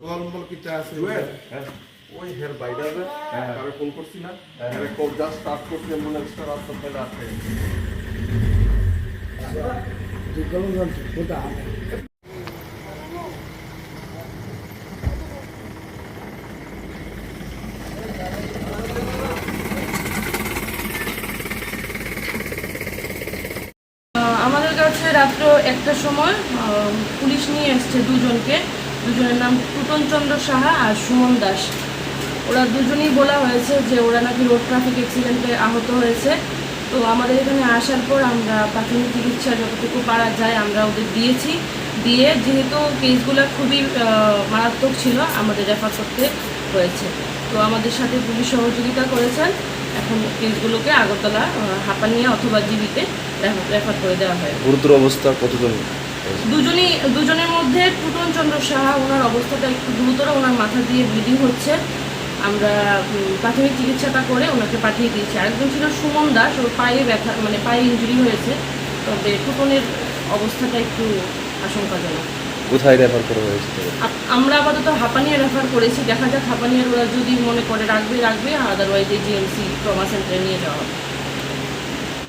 Normal কিটা আছে? জুয়েল ওই হের বাইরে আছে। তারে ফোন করছি না। হেরে কল জাস্ট স্টার্ট করছি অ্যাম্বুলেন্সটা রাস্তা ফেলে আছে। আহ, আমাদের কাছে রাত্র একটার সময় আহ, পুলিশ নিয়ে এসছে দুজনকে। দুজনের নাম টুটন চন্দ্র সাহা আর সুমন দাস। ওরা দুজনেই বলা হয়েছে যে ওরা নাকি রোড ট্রাফিক অ্যাক্সিডেন্টে আহত হয়েছে। তো আমাদের এখানে আসার পর আমরা প্রাথমিক চিকিৎসা যতটুকু পারা যায় আমরা ওদের দিয়েছি। দিয়ে যেহেতু কেসগুলো খুবই মারাত্মক ছিল, আমাদের রেফার করতে হয়েছে। তো আমাদের সাথে পুলিশ সহযোগিতা করেছেন। এখন কেসগুলোকে আগরতলা হাঁপানিয়া অথবা জিবিতে রেফার করে দেওয়া হয়। গুরুতর অবস্থা কতজন? দুজনই দুজনের মধ্যে টুটন চন্দ্র সাহা ওনার অবস্থাটা একটু গুরুতর ওনার মাথা দিয়ে ব্লিডিং হচ্ছে। আমরা প্রাথমিক চিকিৎসাটা করে ওনাকে পাঠিয়ে দিয়েছি। আরেকজন ছিল সুমন দাস ওর পায়ে ব্যথা মানে পায়ে ইঞ্জুরি হয়েছে। তবে টুটনের অবস্থাটা একটু আশঙ্কাজনক। কোথায় রেফার করা হয়েছে? আমরা আপাতত হাঁপানিয়া রেফার করেছি। দেখা যাক হাপানিয়ার ওরা যদি মনে করে রাখবে রাখবে আদারওয়াইজ এই জিএমসি ট্রমা সেন্টারে নিয়ে যাওয়া হবে।